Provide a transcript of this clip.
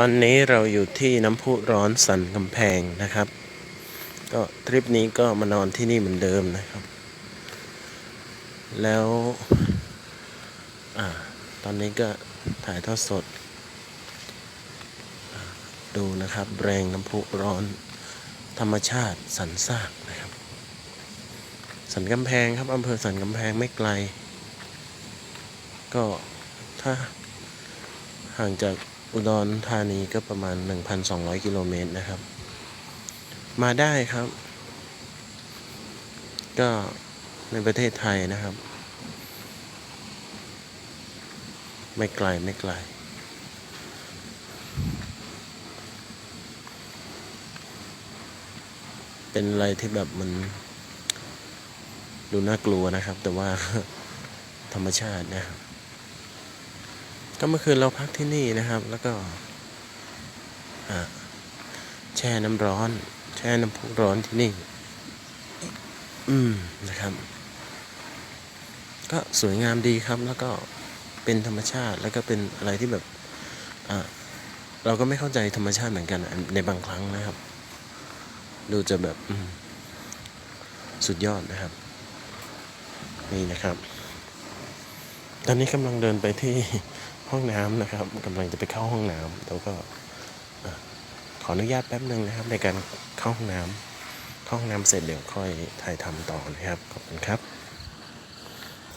ตอนนี้เราอยู่ที่น้ำพุร้อนสันกำแพงนะครับ ก็ทริปนี้ก็มานอนที่นี่เหมือนเดิมนะครับ แล้วอตอนนี้ก็ถ่ายทอดสด ดูนะครับแรงน้ำพุร้อนธรรมชาติสันสร้างนะครับ สันกำแพงครับอำเภอสันกำแพงไม่ไกล ก็ถ้าห่างจาก อุดรธานีก็ประมาณ 1,200 กิโลเมตรนะครับ มาได้ครับ ก็ในประเทศไทยนะครับ ไม่ไกลไม่ไกล เป็นอะไรที่แบบมัน ดูน่ากลัวนะครับ แต่ว่าธรรมชาตินะครับ ก็เมื่อคืนเราพักที่นี่นะครับ แล้วก็แช่น้ำร้อน แช่น้ำพุร้อนที่นี่ อืมนะครับ ก็สวยงามดีครับ แล้วก็เป็นธรรมชาติ แล้วก็เป็นอะไรที่แบบอ่าเราก็ไม่เข้าใจธรรมชาติเหมือนกันในบางครั้งนะครับ ดูจะแบบสุดยอดนะครับ นี่นะครับ ตอนนี้กำลังเดินไปที่ ห้องน้ำนะครับกำลังจะไปเข้าห้องน้ำแล้วก็ขออนุญาตแป๊บหนึ่งนะครับ ในการเข้าห้องน้ำเข้าห้องน้ำเสร็จเดี๋ยวค่อยถ่ายทำต่อนะครับขอบคุณครับ